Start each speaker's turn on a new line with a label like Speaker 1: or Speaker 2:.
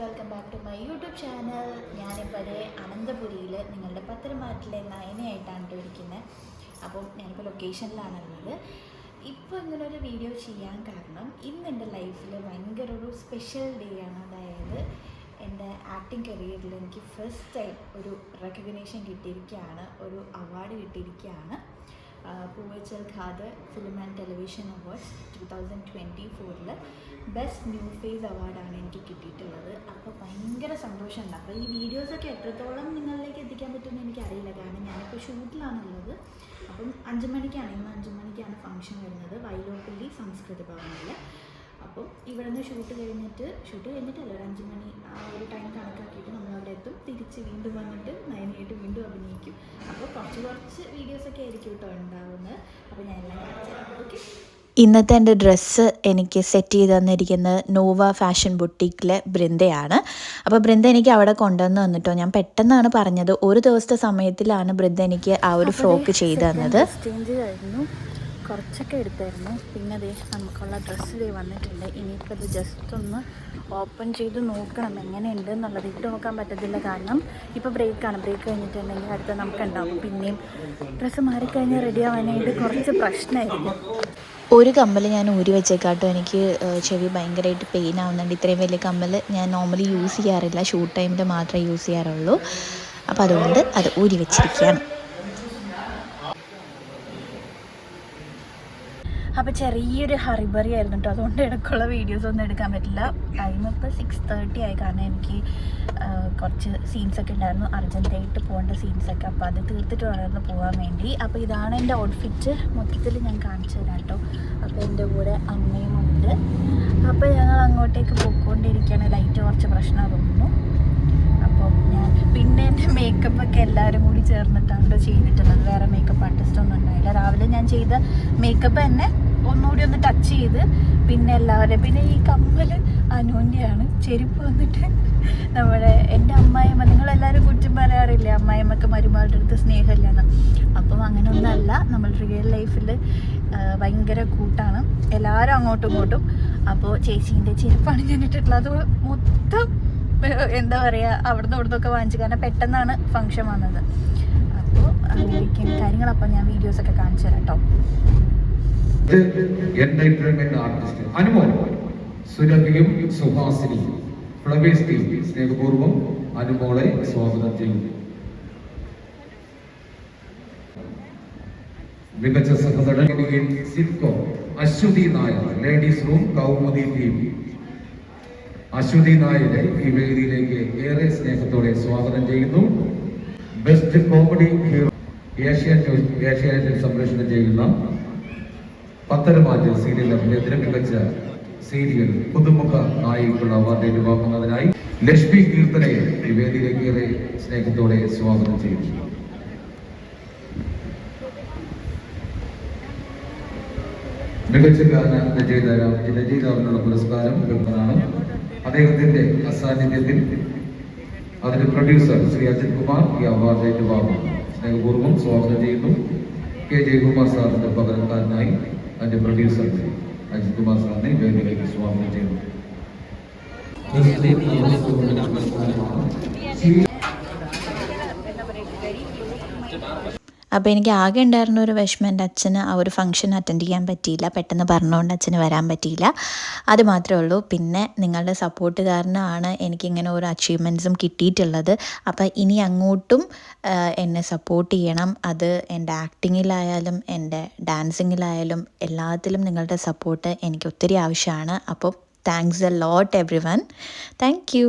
Speaker 1: Welcome back to my YouTube channel. ഞാനിപ്പോൾ അനന്തപുരിയിൽ നിങ്ങളുടെ പത്തനംതിട്ടയിലെ നയനയായിട്ടാണ് ഇരിക്കുന്നത് അപ്പം ഞാനിപ്പോൾ ലൊക്കേഷനിലാണുള്ളത് ഇപ്പോൾ ഇങ്ങനെ ഒരു വീഡിയോ ചെയ്യാൻ കാരണം ഇന്ന് എന്റെ ലൈഫിൽ ഭയങ്കര ഒരു സ്പെഷ്യൽ ഡേ ആണ്. അതായത് എന്റെ ആക്ടിങ് കരിയറിൽ എനിക്ക് ഫസ്റ്റ് ടൈം ഒരു റെക്കഗ്നേഷൻ കിട്ടിയിരിക്കുകയാണ് ഒരു അവാർഡ് കിട്ടിയിരിക്കുകയാണ് Poovachal Khader film and television awards two thousand twenty ഫോറിൽ ബെസ്റ്റ് ന്യൂ ഫേസ് അവാർഡാണ് എനിക്ക് കിട്ടിയിട്ടുള്ളത്. അപ്പോൾ ഭയങ്കര സന്തോഷമുണ്ട്. അപ്പോൾ ഈ വീഡിയോസൊക്കെ എത്രത്തോളം നിങ്ങളിലേക്ക് എത്തിക്കാൻ പറ്റുമെന്ന് എനിക്ക് അറിയില്ല കാരണം ഞാനിപ്പോൾ ഷൂട്ടിലാണുള്ളത്. അപ്പം അഞ്ച് മണിക്കാണ്. ഇന്ന് അഞ്ച് മണിക്കാണ് ഫംഗ്ഷൻ വരുന്നത്. വൈലോപ്പള്ളി സംസ്കൃത ഭവനിൽ അപ്പം ഇവിടെ നിന്ന് ഷൂട്ട് കഴിഞ്ഞിട്ട് ഷൂട്ട് കഴിഞ്ഞിട്ടല്ല ഒരു അഞ്ച് മണി ആ ഒരു ടൈം കണക്കാക്കിയിട്ട് നമ്മൾ തിരിച്ച് വീണ്ടും വന്നിട്ട് നയനായിട്ട് വീണ്ടും അഭിനയിക്കും. അപ്പോൾ കുറച്ച് കുറച്ച് വീഡിയോസൊക്കെ ആയിരിക്കും കേട്ടോ ഉണ്ടാവുന്നത്. അപ്പോൾ ഞാൻ എല്ലാം കാണിച്ചു ഓക്കെ
Speaker 2: ഇന്നത്തെ എന്റെ ഡ്രസ്സ് എനിക്ക് സെറ്റ് ചെയ്ത് തന്നിരിക്കുന്നത് നോവ ഫാഷൻ ബുട്ടീക്കിലെ ബൃന്ദയാണ് അപ്പോൾ ബൃന്ദ എനിക്ക് അവിടെ കൊണ്ടുവന്ന് വന്നിട്ടോ ഞാൻ പെട്ടെന്നാണ് പറഞ്ഞത്. ഒരു ദിവസത്തെ സമയത്തിലാണ് ബൃന്ദ എനിക്ക് ആ ഒരു ഫ്രോക്ക് ചെയ്ത് തന്നത്.
Speaker 1: കുറച്ചൊക്കെ എടുത്തായിരുന്നു. പിന്നെ അതേ നമുക്കുള്ള ഡ്രസ്സ് ദേ വന്നിട്ടുണ്ട്. ഇനിയിപ്പോൾ ഇത് ജസ്റ്റ് ഒന്ന് ഓപ്പൺ ചെയ്ത് നോക്കണം എങ്ങനെയുണ്ട് എന്നുള്ളത്. ഇട്ട് നോക്കാൻ പറ്റത്തില്ല കാരണം ഇപ്പോൾ ബ്രേക്കാണ് ബ്രേക്ക് കഴിഞ്ഞിട്ടുണ്ടെങ്കിൽ അടുത്ത നമുക്ക് ഉണ്ടാവും പിന്നെയും ഡ്രസ്സ് മാറിക്കഴിഞ്ഞാൽ റെഡി ആവാനായിട്ട് കുറച്ച് പ്രശ്നമായിരുന്നു
Speaker 2: ഒരു കമ്മൽ ഞാൻ ഊരി വെച്ചേക്കാട്ടോ. എനിക്ക് ചെവി ഭയങ്കരമായിട്ട് പെയിൻ ആവുന്നുണ്ട്. ഇത്രയും വലിയ കമ്മൽ ഞാൻ നോർമലി യൂസ് ചെയ്യാറില്ല. ഷൂട്ട് ടൈമിൽ മാത്രമേ യൂസ് ചെയ്യാറുള്ളൂ. അപ്പോൾ അതുകൊണ്ട് അത് ഊരി വെച്ചിരിക്കുകയാണ്.
Speaker 1: അപ്പോൾ ചെറിയൊരു ഹറിബറി ആയിരുന്നു കേട്ടോ. അതുകൊണ്ട് ഇടയ്ക്കുള്ള വീഡിയോസ് ഒന്നും എടുക്കാൻ പറ്റില്ല. ടൈം ഇപ്പോൾ സിക്സ് തേർട്ടി ആയി. കാരണം എനിക്ക് കുറച്ച് സീൻസ് ഒക്കെ ഉണ്ടായിരുന്നു. അർജന്റായിട്ട് പോകേണ്ട സീൻസൊക്കെ അപ്പോൾ അത് തീർത്തിട്ട് വേണമായിരുന്നു പോകാൻ വേണ്ടി. അപ്പോൾ ഇതാണ് എന്റെ ഔട്ട്ഫിറ്റ് മൊത്തത്തിൽ ഞാൻ കാണിച്ചു തരാം കേട്ടോ. അപ്പോൾ എന്റെ കൂടെ അമ്മയും ഉണ്ട്. അപ്പോൾ ഞങ്ങൾ അങ്ങോട്ടേക്ക് പോയിക്കൊണ്ടിരിക്കുകയാണ്. ലൈറ്റ് കുറച്ച് പ്രശ്നം തോന്നുന്നു അപ്പോൾ ഞാൻ പിന്നെ എന്റെ മേക്കപ്പ് ഒക്കെ എല്ലാവരും കൂടി ചേർന്നിട്ടാണ് ചെയ്തിട്ടുള്ളത്. വേറെ മേക്കപ്പ് ആർട്ടിസ്റ്റ് ഒന്നും ഉണ്ടായില്ല. രാവിലെ ഞാൻ ചെയ്ത മേക്കപ്പ് തന്നെ ഒന്നുകൂടി ഒന്ന് ടച്ച് ചെയ്ത്. പിന്നെ എല്ലാവരും പിന്നെ ഈ കമ്മൽ അനൂന്യാണ്. ചെരുപ്പ് വന്നിട്ട് നമ്മുടെ എന്റെ അമ്മായിമ്മ നിങ്ങളെല്ലാവരും കുറ്റം പറയാറില്ലേ? അമ്മായിമ്മക്ക് മരുമകളുടെ അടുത്ത് സ്നേഹമില്ലെന്ന്. അപ്പം അങ്ങനെ ഒന്നല്ല നമ്മൾ റിയൽ ലൈഫിൽ ഭയങ്കര കൂട്ടാണ്. എല്ലാവരും അങ്ങോട്ടും ഇങ്ങോട്ടും. അപ്പോൾ ചേച്ചീന്റെ ചെരുപ്പാണ് ഞാൻ ഇട്ടിട്ടുള്ളത്. അത് മൊത്തം എന്താ പറയുക അവിടുന്ന് ഇവിടുന്നൊക്കെ വാങ്ങിച്ചു. കാരണം പെട്ടെന്നാണ് ഫംഗ്ഷൻ വന്നത്. അപ്പോൾ അങ്ങനെയൊക്കെയാണ് കാര്യങ്ങൾ അപ്പോൾ ഞാൻ വീഡിയോസൊക്കെ കാണിച്ചു തരാം കേട്ടോ
Speaker 3: എന്റർടൈൻമെന്റ് ആർട്ടിസ്റ്റ് അനുമോൻ സുരഭിയും സുഹാസിനിയും ഫ്ലവേഴ്സ് ടീം സ്നേഹപൂർവം അനുമോളെ സ്വാഗതം ചെയ്യുന്നു മികച്ച സഹനടൻ സിൽക്കോ Aswathy Nair ladies room Kaumudi team Aswathy നായരെ ഈ വേദിയിലേക്ക് ഏറെ സ്നേഹത്തോടെ സ്വാഗതം ചെയ്യുന്നു. Best comedy hero Asian news ഏഷ്യാനെറ്റിൽ സംപ്രേഷണം ചെയ്യുന്ന പത്തരമാറ്റ് സീരിയൽ അഭിനയത്തിന് മികച്ച സീരിയൽ പുതുമുഖ നായികക്കുള്ള അവാർഡ് ഏറ്റുവാങ്ങുന്നതിനായി ലക്ഷ്മി കീർത്തനയെ ഈ വേദിയിലേക്ക് ഏറെ സ്നേഹത്തോടെ സ്വാഗതം ചെയ്യുന്നു. മികച്ച ഗാന രചയിതാര രചയിതാവിനുള്ള പുരസ്കാരം ലഭ്യമാണ് അദ്ദേഹത്തിന്റെ അസാന്നിധ്യത്തിൽ. അതിന്റെ പ്രൊഡ്യൂസർ ശ്രീ അജിത് കുമാർ ഈ അവാർഡ് ഏറ്റുവാങ്ങും സ്നേഹപൂർവം സ്വാഗതം ചെയ്യുന്നു. കെ ജയകുമാർ സാറിന്റെ പകരക്കാരനായി അതിന്റെ പ്രൊഡ്യൂസർ അജിത് കുമാർ സാറിനെ വേദിയിലേക്ക് സ്വാഗതം ചെയ്യുന്നു
Speaker 2: അപ്പോൾ എനിക്ക് ആകെ ഉണ്ടായിരുന്ന ഒരു വിഷമം എന്റെ അച്ഛന് ആ ഒരു ഫംഗ്ഷൻ അറ്റൻഡ് ചെയ്യാൻ പറ്റിയില്ല. പെട്ടെന്ന് പറഞ്ഞുകൊണ്ട് അച്ഛന് വരാൻ പറ്റിയില്ല. അത് മാത്രമേ ഉള്ളൂ. പിന്നെ നിങ്ങളുടെ സപ്പോർട്ട് കാരണമാണ് എനിക്കിങ്ങനെ ഓരോ അച്ചീവ്മെന്റ്സും കിട്ടിയിട്ടുള്ളത്. അപ്പോൾ ഇനി അങ്ങോട്ടും എന്നെ സപ്പോർട്ട് ചെയ്യണം. അത് എന്റെ ആക്ടിങ്ങിലായാലും എന്റെ ഡാൻസിങ്ങിലായാലും എല്ലാത്തിലും നിങ്ങളുടെ സപ്പോർട്ട് എനിക്ക് ഒത്തിരി ആവശ്യമാണ്. അപ്പോൾ thanks a lot everyone thank you